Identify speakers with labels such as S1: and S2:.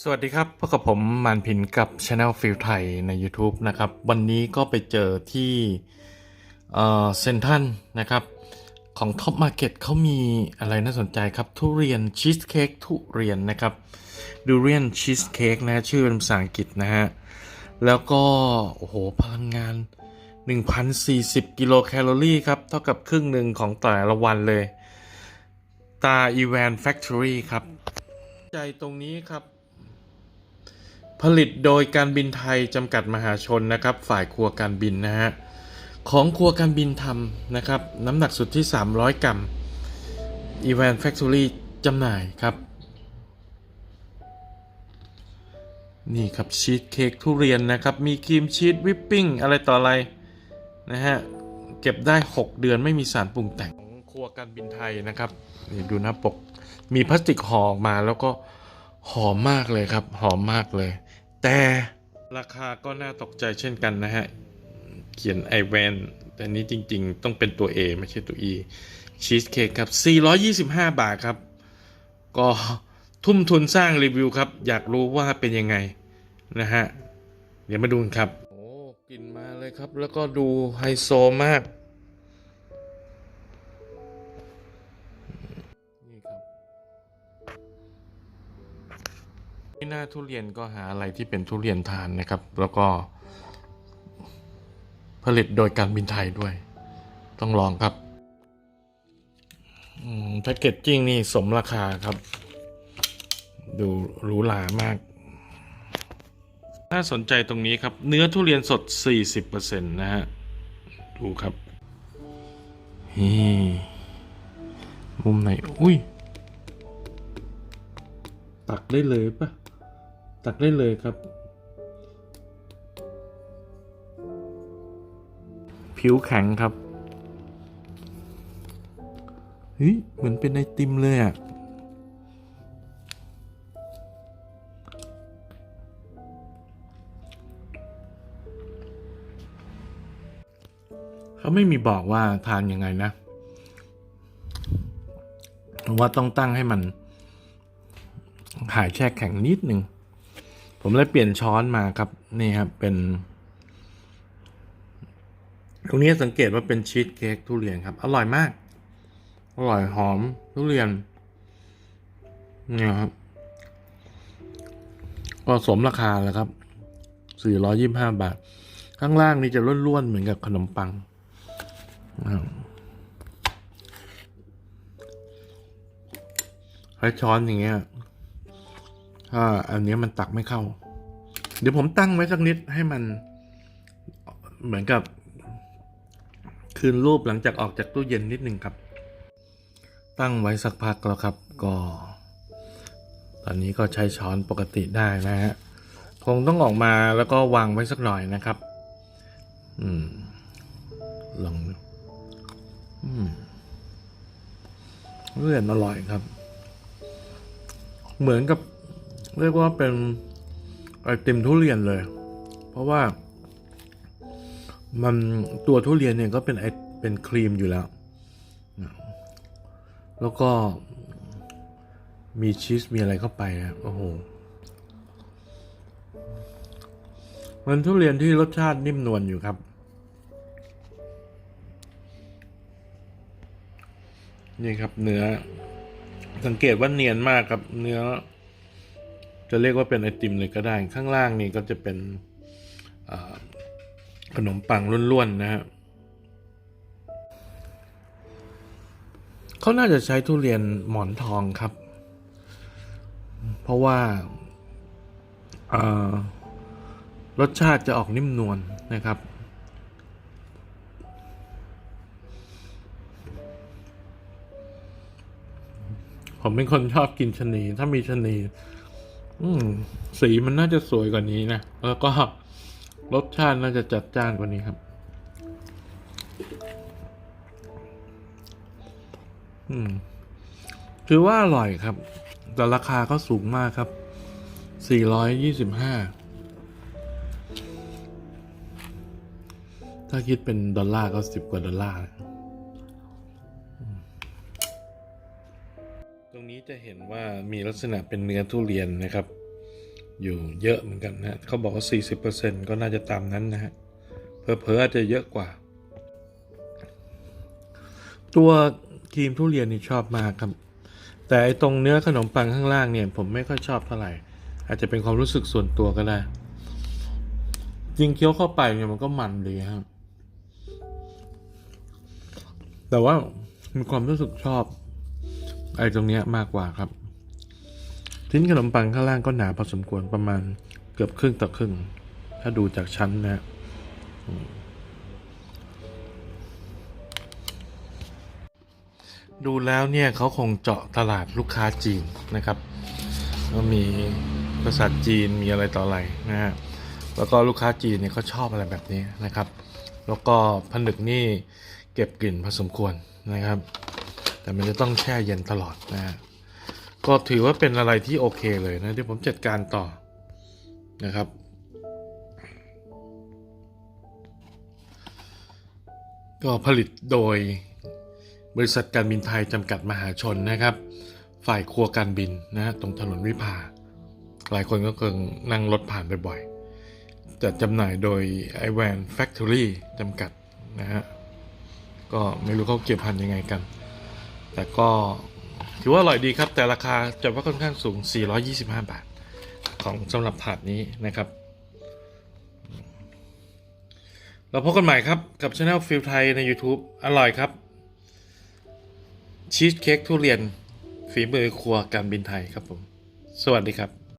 S1: สวัสดีครับพบกับผมมานพินกับ Channel ฟิลไทยใน YouTube นะครับ วันนี้ก็ไปเจอที่เซนทันนะครับ ของ Top Market เขามีอะไรน่าสนใจครับ ทุเรียนชีสเค้กทุเรียนนะครับดูเรียนชีสเค้กนะฮะชื่อเป็นภาษาอังกฤษนะฮะ แล้วก็ โอ้โห พลังงาน 1,040 กิโลแคลอรี่ครับ เท่ากับครึ่งหนึ่งของแต่ละวันเลย ตาอีแวนแฟคทอรี่ครับ ใจตรงนี้ครับ ผลิตโดยการบินไทยจำกัดมหาชนนะครับ ฝ่ายครัวการบินนะฮะของครัวการบินทำนะครับ น้ำหนักสุดที่ 300 กรัม e v a n Factory จำหน่ายครับ นี่ครับชีสเค้กทุเรียนนะครับ มีครีมชีสวิปปิ้งอะไรต่ออะไรนะฮะ เก็บได้ 6 เดือนไม่มีสารปรุงแต่งของครัวการบินไทยนะครับนี่ดูหน้าปก มีพลาสติกห่อออกมาแล้วก็หอมมากเลยครับ หอมมากเลย แต่ราคาก็น่าตกใจเช่นกันนะฮะ เขียนไอแวนแต่นี้จริงๆ ต้องเป็นตัว A ไม่ใช่ตัว E ชีสเค้กครับ 425 บาทครับ ก็ทุ่มทุนสร้างรีวิวครับ อยากรู้ว่าเป็นยังไงนะฮะ เดี๋ยวมาดูกันครับ โอ้กลิ่นมาเลยครับ แล้วก็ดูไฮโซมาก ที่หน้าทุเรียนก็หาอะไรที่เป็นทุเรียนทานนะครับ แล้วก็ผลิตโดยการบินไทยด้วย ต้องลองครับแพ็กเกจจิ้งนี่สมราคาครับ ดูหรูหรามาก น่าสนใจตรงนี้ครับ เนื้อทุเรียนสด 40%นะฮะ ดูครับนี่มุมไหน อุ้ย ตักได้เลยปะ ตักได้เลยครับ ผิวแข็งครับเฮ้ยเหมือนเป็นไอติมเลยอะ่ะเขาไม่มีบอกว่าทานยังไงนะว่าต้องตั้งให้มันหายแช่แข็งนิดหนึ่ง ผมเลยเปลี่ยนช้อนมาครับนี่ครับเป็น ตรงนี้สังเกตว่าเป็นชีสเค้กทุเรียนครับ อร่อยมาก อร่อยหอมทุเรียนเนี่ยครับ ก็สมราคาแล้วครับ425 บาท ข้างล่างนี่จะร่วนๆเหมือนกับขนมปังใช้ช้อนอย่างเงี้ย ถ้าอันนี้มันตักไม่เข้า เดี๋ยวผมตั้งไว้สักนิดให้มันเหมือนกับ คืนรูปหลังจากออกจากตู้เย็นนิดหนึ่งครับ ตั้งไว้สักพักแล้วครับ ก็ ตอนนี้ก็ใช้ช้อนปกติได้นะฮะคงต้องออกมาแล้วก็วางไว้สักหน่อยนะครับ อืม ลองอืมเรื่อนอร่อยครับ เหมือนกับ เรียกว่าเป็นไอติมทุเรียนเลย เพราะว่ามันตัวทุเรียนเนี่ยก็เป็นไอเป็นครีมอยู่แล้ว แล้วก็มีชีสมีอะไรเข้าไปอะโอ้โห มันทุเรียนที่รสชาตินิ่มนวลอยู่ครับ นี่ครับเนื้อ สังเกตว่าเนียนมากครับเนื้อ จะเรียกว่าเป็นไอติมเลยก็ได้ ข้างล่างนี่ก็จะเป็นขนมปังล้วนๆนะฮะเขาน่าจะใช้ทุเรียนหมอนทองครับ เพราะว่า รสชาติจะออกนิ่มนวลนะครับ ผมเป็นคนชอบกินชนี ถ้ามีชนี อืม สีมันน่าจะสวยกว่านี้นะ แล้วก็รสชาติน่าจะจัดจ้านกว่านี้ครับ อืม ถือว่าอร่อยครับ แต่ราคาก็สูงมากครับ 425 ถ้าคิดเป็นดอลลาร์ก็สิบกว่าดอลลาร์ จะเห็นว่ามีลักษณะเป็นเนื้อทุเรียนนะครับ อยู่เยอะเหมือนกันนะเขาบอกว่า 40%ก็น่าจะตามนั้นนะฮะเพอๆอาจจะเยอะกว่า ตัวครีมทุเรียนนี่ชอบมากครับ แต่ไอ้ตรงเนื้อขนมปังข้างล่างเนี่ย ผมไม่ค่อยชอบเท่าไหร่ อาจจะเป็นความรู้สึกส่วนตัวก็ได้จริงเคี้ยวเข้าไปเนี่ยมันก็มันดีครับแต่ว่ามีความรู้สึกชอบ ไอ้ตรงเนี้ยมากกว่าครับชิ้นขนมปังข้างล่างก็หนาพอสมควรประมาณเกือบครึ่งต่อครึ่ง ถ้าดูจากชั้นนะดูแล้วเนี่ยเขาคงเจาะตลาดลูกค้าจีนนะครับก็มีภาษาจีนมีอะไรต่ออะไรนะฮะแล้วก็ลูกค้าจีนเนี่ยเขาชอบอะไรแบบนี้นะครับ แล้วก็ผนึกนี่เก็บกลิ่นพอสมควรนะครับ แต่มันจะต้องแช่เย็นตลอดนะฮะก็ถือว่าเป็นอะไรที่โอเคเลยนะที่ผมจัดการต่อนะครับ ก็ผลิตโดยบริษัทการบินไทยจำกัดมหาชนนะครับ ฝ่ายครัวการบินนะฮะตรงถนนวิภา หลายคนก็เคยนั่งรถผ่านบ่อยๆจัดจำหน่ายโดย i w a n Factory จำกัดนะฮะ ก็ไม่รู้เขาเกี่ยวพันยังไงกัน แต่ก็ถือว่าอร่อยดีครับ แต่ราคาจะว่าค่อนข้างสูง 425 บาท ของสำหรับถาดนี้นะครับ เราพบกันใหม่ครับ กับช anel ฟิลไทยใน YouTube อร่อยครับ ชีสเค้กทุเรียน ฝีมือครัวการบินไทยครับผม สวัสดีครับ